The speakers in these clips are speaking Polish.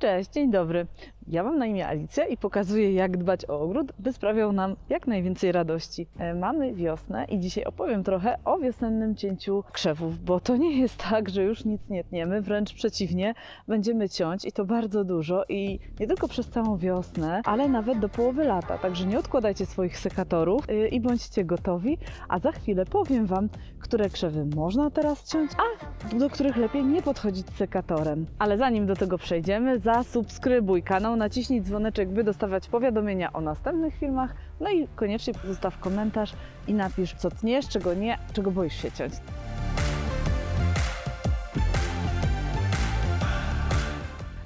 Cześć, dzień dobry. Ja mam na imię Alicja i pokazuję, jak dbać o ogród, by sprawiał nam jak najwięcej radości. E, Mamy wiosnę i dzisiaj opowiem trochę o wiosennym cięciu krzewów, bo to nie jest tak, że już nic nie tniemy, wręcz przeciwnie, będziemy ciąć i to bardzo dużo i nie tylko przez całą wiosnę, ale nawet do połowy lata. Także nie odkładajcie swoich sekatorów y, i bądźcie gotowi, a za chwilę powiem Wam, które krzewy można teraz ciąć, a do których lepiej nie podchodzić sekatorem. Ale zanim do tego przejdziemy, zasubskrybuj kanał, naciśnij dzwoneczek, by dostawać powiadomienia o następnych filmach, no i koniecznie pozostaw komentarz i napisz, co tniesz, czego nie, czego boisz się ciąć.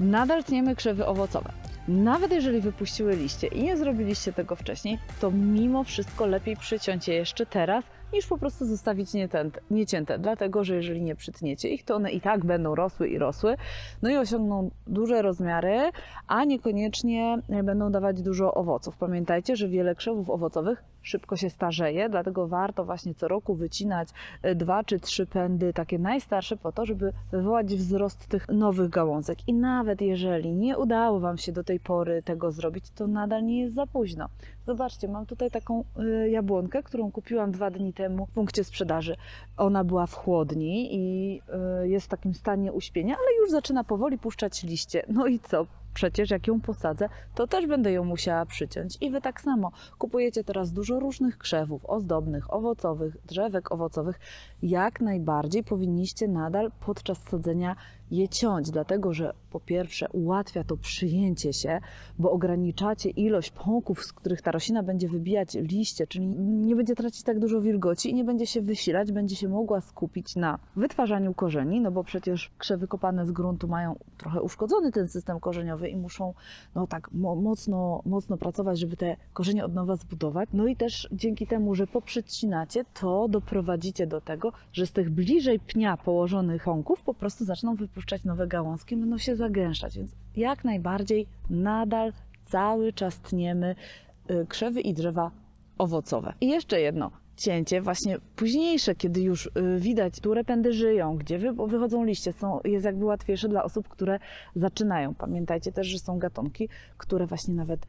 Nadal tniemy krzewy owocowe. Nawet jeżeli wypuściły liście i nie zrobiliście tego wcześniej, to mimo wszystko lepiej przyciąć je jeszcze teraz, niż po prostu zostawić niecięte. Dlatego, że jeżeli nie przytniecie ich, to one i tak będą rosły i rosły, no i osiągną duże rozmiary, a niekoniecznie będą dawać dużo owoców. Pamiętajcie, że wiele krzewów owocowych szybko się starzeje, dlatego warto właśnie co roku wycinać e, dwa czy trzy pędy, takie najstarsze, po to, żeby wywołać wzrost tych nowych gałązek. I nawet jeżeli nie udało Wam się do tej pory tego zrobić, to nadal nie jest za późno. Zobaczcie, mam tutaj taką y, jabłonkę, którą kupiłam dwa dni temu w punkcie sprzedaży. Ona była w chłodni i y, jest w takim stanie uśpienia, ale już zaczyna powoli puszczać liście. No i co? Przecież jak ją posadzę, to też będę ją musiała przyciąć. I wy tak samo. Kupujecie teraz dużo różnych krzewów, ozdobnych, owocowych, drzewek owocowych. Jak najbardziej powinniście nadal podczas sadzenia je ciąć, dlatego że po pierwsze ułatwia to przyjęcie się, bo ograniczacie ilość pąków, z których ta roślina będzie wybijać liście, czyli nie będzie tracić tak dużo wilgoci i nie będzie się wysilać, będzie się mogła skupić na wytwarzaniu korzeni, no bo przecież krzewy kopane z gruntu mają trochę uszkodzony ten system korzeniowy i muszą no tak mo- mocno, mocno pracować, żeby te korzenie od nowa zbudować. No i też dzięki temu, że poprzycinacie, to doprowadzicie do tego, że z tych bliżej pnia położonych pąków po prostu zaczną wypuszczać nowe gałązki, będą się zagęszczać, więc jak najbardziej nadal cały czas tniemy y, krzewy i drzewa owocowe. I jeszcze jedno. Cięcie właśnie późniejsze, kiedy już y, widać, które pędy żyją, gdzie wy, wychodzą liście, są, jest jakby łatwiejsze dla osób, które zaczynają. Pamiętajcie też, że są gatunki, które właśnie nawet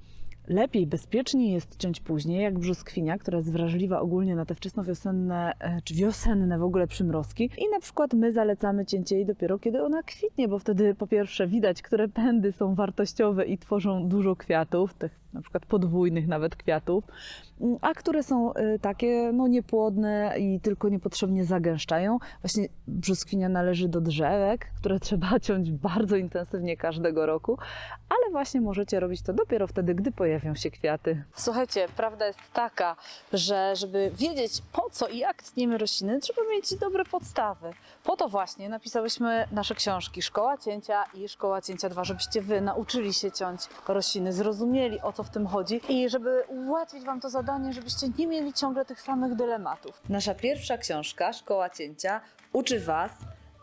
lepiej, bezpieczniej jest ciąć później, jak brzoskwinia, która jest wrażliwa ogólnie na te wczesnowiosenne e, czy wiosenne w ogóle przymrozki. I na przykład my zalecamy cięcie jej dopiero, kiedy ona kwitnie, bo wtedy po pierwsze widać, które pędy są wartościowe i tworzą dużo kwiatów, tych na przykład podwójnych nawet kwiatów, mm, a które są y, takie no, niepłodne i tylko niepotrzebnie zagęszczają. Właśnie brzoskwinia należy do drzewek, które trzeba ciąć bardzo intensywnie każdego roku, ale właśnie możecie robić to dopiero wtedy, gdy pojawią się kwiaty. Słuchajcie, prawda jest taka, że żeby wiedzieć po co i jak tniemy rośliny, trzeba mieć dobre podstawy. Po to właśnie napisałyśmy nasze książki Szkoła Cięcia i Szkoła Cięcia 2, żebyście wy nauczyli się ciąć rośliny, zrozumieli o co w tym chodzi i żeby ułatwić wam to zadanie, żebyście nie mieli ciągle tych samych dylematów. Nasza pierwsza książka Szkoła Cięcia uczy was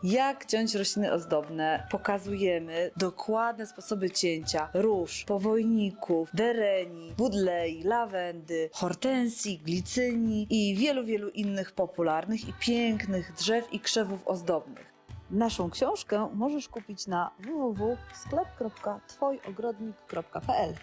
jak ciąć rośliny ozdobne. Pokazujemy dokładne sposoby cięcia róż, powojników, dereni, budlei, lawendy, hortensji, glicyni i wielu, wielu innych popularnych i pięknych drzew i krzewów ozdobnych. Naszą książkę możesz kupić na www.sklep.twojogrodnik.pl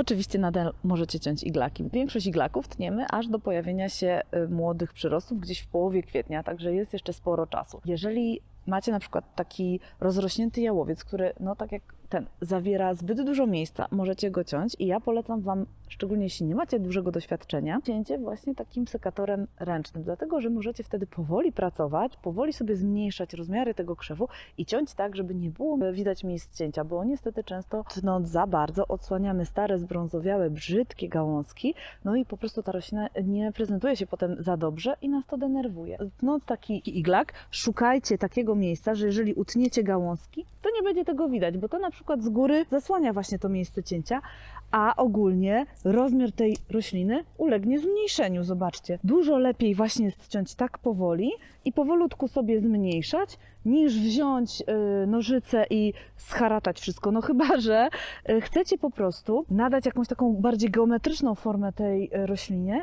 Oczywiście nadal możecie ciąć iglaki. Większość iglaków tniemy aż do pojawienia się y, młodych przyrostów gdzieś w połowie kwietnia, także jest jeszcze sporo czasu. Jeżeli macie na przykład taki rozrośnięty jałowiec, który, no tak jak ten, zawiera zbyt dużo miejsca, możecie go ciąć i ja polecam Wam, szczególnie jeśli nie macie dużego doświadczenia, cięcie właśnie takim sekatorem ręcznym, dlatego że możecie wtedy powoli pracować, powoli sobie zmniejszać rozmiary tego krzewu i ciąć tak, żeby nie było widać miejsc cięcia, bo niestety często tnąc za bardzo odsłaniamy stare, zbrązowiałe, brzydkie gałązki, no i po prostu ta roślina nie prezentuje się potem za dobrze i nas to denerwuje. Tnąc taki iglak, szukajcie takiego miejsca, że jeżeli utniecie gałązki, to nie będzie tego widać, bo to na przykład z góry zasłania właśnie to miejsce cięcia, a ogólnie rozmiar tej rośliny ulegnie zmniejszeniu. Zobaczcie, dużo lepiej właśnie jest ciąć tak powoli i powolutku sobie zmniejszać, niż wziąć y, nożyce i scharatać wszystko. No chyba, że y, chcecie po prostu nadać jakąś taką bardziej geometryczną formę tej y, roślinie,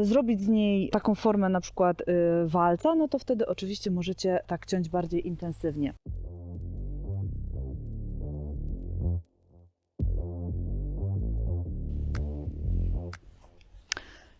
zrobić z niej taką formę na przykład walca, no to wtedy oczywiście możecie tak ciąć bardziej intensywnie.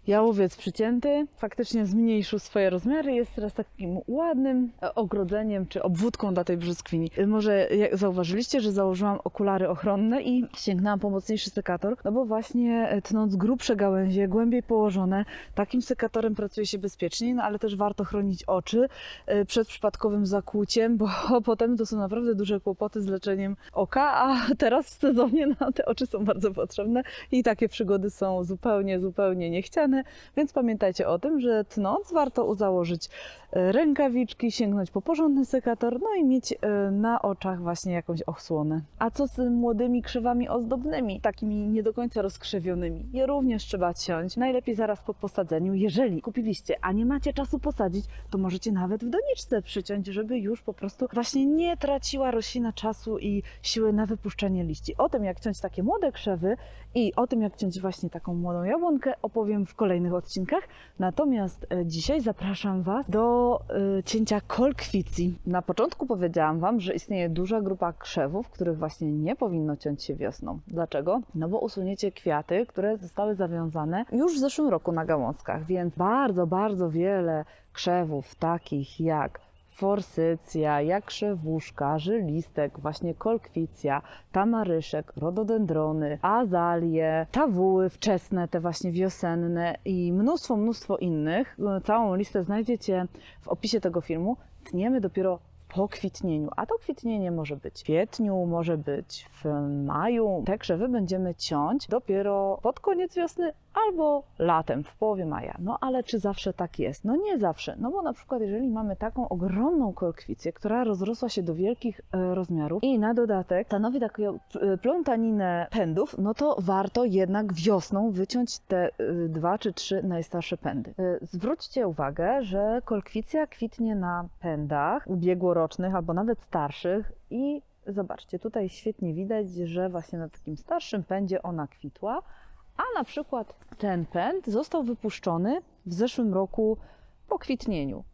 Jałowiec przycięty, faktycznie zmniejszył swoje rozmiary, jest teraz takim ładnym ogrodzeniem czy obwódką dla tej brzoskwini. Może zauważyliście, że założyłam okulary ochronne i sięgnęłam po mocniejszy sekator, no bo właśnie e, tnąc grubsze gałęzie, głębiej położone, takim sekatorem pracuje się bezpieczniej, no ale też warto chronić oczy e, przed przypadkowym zakłuciem, bo potem to są naprawdę duże kłopoty z leczeniem oka, a teraz w sezonie no, te oczy są bardzo potrzebne i takie przygody są zupełnie, zupełnie niechciane, więc pamiętajcie o tym, że tnąc warto założyć e, rękawiczki, sięgnąć po porządny sekator, no i mieć e, na oczach właśnie jakąś ochsłonę. A co z młodymi krzewami ozdobnymi, takimi nie do końca rozkrzewionymi? Je również trzeba ciąć, najlepiej zaraz po posadzeniu. Jeżeli kupiliście, a nie macie czasu posadzić, to możecie nawet w doniczce przyciąć, żeby już po prostu właśnie nie traciła roślina czasu i siły na wypuszczenie liści. O tym, jak ciąć takie młode krzewy i o tym, jak ciąć właśnie taką młodą jabłonkę, opowiem w kolejnych odcinkach. Natomiast e, dzisiaj zapraszam Was do e, cięcia kolkwicji. Na początku powiedziałam Wam, że istnieje duża grupa krzewów, których właśnie nie powinno ciąć się wiosną. Dlaczego? No bo usuniecie kwiaty, które zostały zawiązane już w zeszłym roku na gałązkach, więc bardzo, bardzo wiele krzewów takich jak forsycja, jak krzewuszka, żylistek, właśnie kolkwicja, tamaryszek, rododendrony, azalie, tawuły wczesne, te właśnie wiosenne i mnóstwo, mnóstwo innych. Całą listę znajdziecie w opisie tego filmu. Tniemy dopiero po kwitnieniu, a to kwitnienie może być w kwietniu, może być w maju. Te krzewy będziemy ciąć dopiero pod koniec wiosny albo latem, w połowie maja. No ale czy zawsze tak jest? No nie zawsze, no bo na przykład jeżeli mamy taką ogromną kolkwicję, która rozrosła się do wielkich e, rozmiarów i na dodatek stanowi taką e, plątaninę pędów, no to warto jednak wiosną wyciąć te e, dwa czy trzy najstarsze pędy. Zwróćcie uwagę, że kolkwicja kwitnie na pędach ubiegłorocznych albo nawet starszych i zobaczcie, tutaj świetnie widać, że właśnie na takim starszym pędzie ona kwitła, a na przykład ten pęd został wypuszczony w zeszłym roku po kwitnieniu.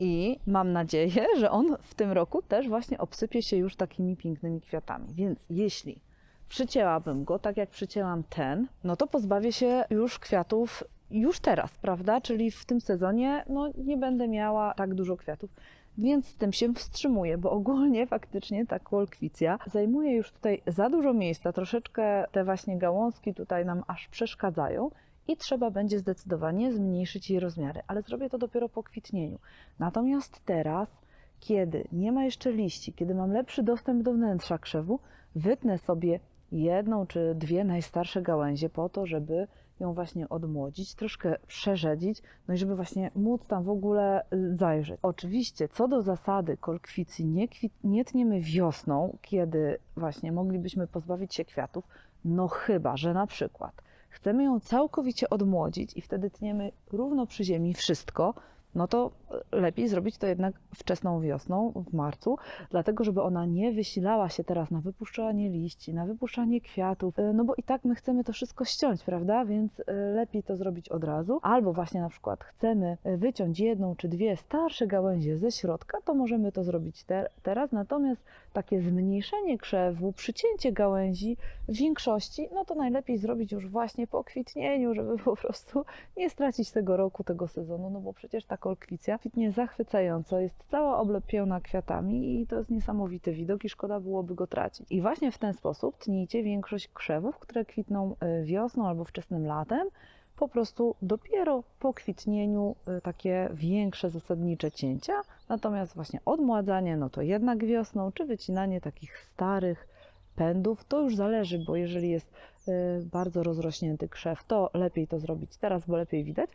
I mam nadzieję, że on w tym roku też właśnie obsypie się już takimi pięknymi kwiatami. Więc jeśli przycięłabym go tak jak przycięłam ten, no to pozbawię się już kwiatów już teraz, prawda? Czyli w tym sezonie no, nie będę miała tak dużo kwiatów. Więc z tym się wstrzymuję, bo ogólnie faktycznie ta kolkwicja zajmuje już tutaj za dużo miejsca. Troszeczkę te właśnie gałązki tutaj nam aż przeszkadzają i trzeba będzie zdecydowanie zmniejszyć jej rozmiary, ale zrobię to dopiero po kwitnieniu. Natomiast teraz, kiedy nie ma jeszcze liści, kiedy mam lepszy dostęp do wnętrza krzewu, wytnę sobie jedną czy dwie najstarsze gałęzie po to, żeby ją właśnie odmłodzić, troszkę przerzedzić, no i żeby właśnie móc tam w ogóle zajrzeć. Oczywiście, co do zasady kolkwicji nie, kwit, nie tniemy wiosną, kiedy właśnie moglibyśmy pozbawić się kwiatów, no chyba, że na przykład chcemy ją całkowicie odmłodzić i wtedy tniemy równo przy ziemi wszystko, no to lepiej zrobić to jednak wczesną wiosną, w marcu, dlatego żeby ona nie wysilała się teraz na wypuszczanie liści, na wypuszczanie kwiatów, y, no bo i tak my chcemy to wszystko ściąć, prawda? Więc y, lepiej to zrobić od razu. Albo właśnie na przykład chcemy y, wyciąć jedną czy dwie starsze gałęzie ze środka, to możemy to zrobić te teraz, natomiast takie zmniejszenie krzewu, przycięcie gałęzi w większości, no to najlepiej zrobić już właśnie po kwitnieniu, żeby po prostu nie stracić tego roku, tego sezonu, no bo przecież ta kolkwicja. Kwitnie zachwycająco, jest cała oblepiona kwiatami i to jest niesamowity widok i szkoda byłoby go tracić. I właśnie w ten sposób tnijcie większość krzewów, które kwitną y, wiosną albo wczesnym latem, po prostu dopiero po kwitnieniu y, takie większe zasadnicze cięcia, natomiast właśnie odmładzanie, no to jednak wiosną, czy wycinanie takich starych pędów, to już zależy, bo jeżeli jest y, bardzo rozrośnięty krzew, to lepiej to zrobić teraz, bo lepiej widać,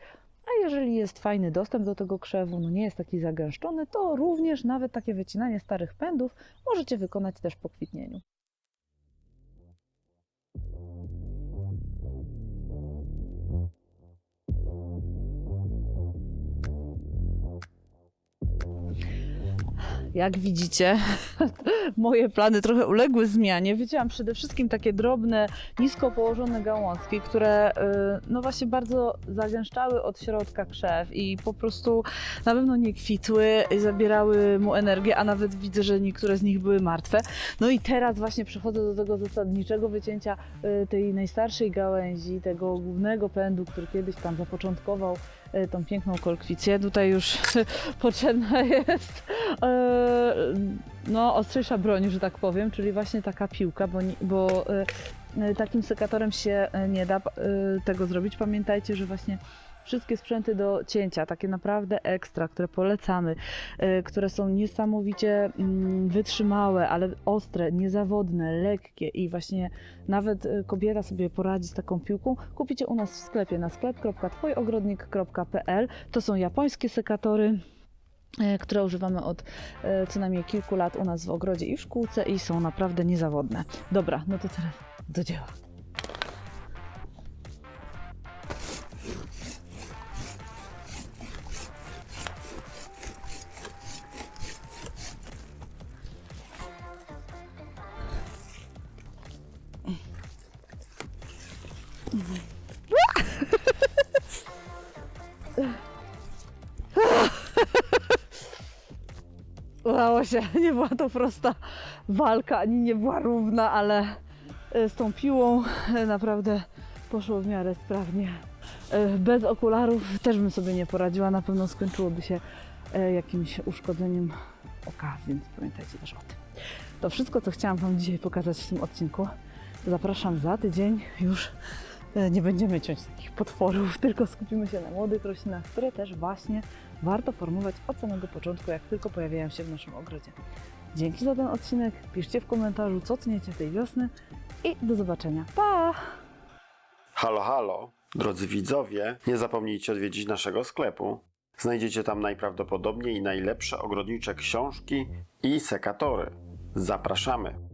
a jeżeli jest fajny dostęp do tego krzewu, no nie jest taki zagęszczony, to również nawet takie wycinanie starych pędów możecie wykonać też po kwitnieniu. Jak widzicie, moje plany trochę uległy zmianie. Wycięłam przede wszystkim takie drobne, nisko położone gałązki, które y, no właśnie bardzo zagęszczały od środka krzew i po prostu na pewno nie kwitły, zabierały mu energię, a nawet widzę, że niektóre z nich były martwe. No i teraz właśnie przechodzę do tego zasadniczego wycięcia y, tej najstarszej gałęzi, tego głównego pędu, który kiedyś tam zapoczątkował tą piękną kolkwicję. Tutaj już potrzebna jest e, no, ostrzejsza broń, że tak powiem, czyli właśnie taka piłka, bo, bo e, takim sekatorem się nie da tego zrobić. Pamiętajcie, że właśnie wszystkie sprzęty do cięcia, takie naprawdę ekstra, które polecamy, e, które są niesamowicie mm, wytrzymałe, ale ostre, niezawodne, lekkie i właśnie nawet e, kobieta sobie poradzi z taką piłką, kupicie u nas w sklepie na sklep.twojogrodnik.pl. To są japońskie sekatory e, które używamy od co najmniej kilku lat u nas w ogrodzie i w szkółce i są naprawdę niezawodne. Dobra, no to teraz do dzieła. Udało się. Nie była to prosta walka, ani nie była równa, ale e, z tą piłą e, naprawdę poszło w miarę sprawnie. E, Bez okularów też bym sobie nie poradziła. Na pewno skończyłoby się jakimś uszkodzeniem oka, więc pamiętajcie też o tym. To wszystko, co chciałam Wam dzisiaj pokazać w tym odcinku. Zapraszam za tydzień. Już nie będziemy ciąć takich potworów, tylko skupimy się na młodych roślinach, które też właśnie warto formować od samego początku, jak tylko pojawiają się w naszym ogrodzie. Dzięki za ten odcinek. Piszcie w komentarzu, co ceniecie tej wiosny i do zobaczenia. Pa! Halo, halo, drodzy widzowie, nie zapomnijcie odwiedzić naszego sklepu. Znajdziecie tam najprawdopodobniej najlepsze ogrodnicze książki i sekatory. Zapraszamy!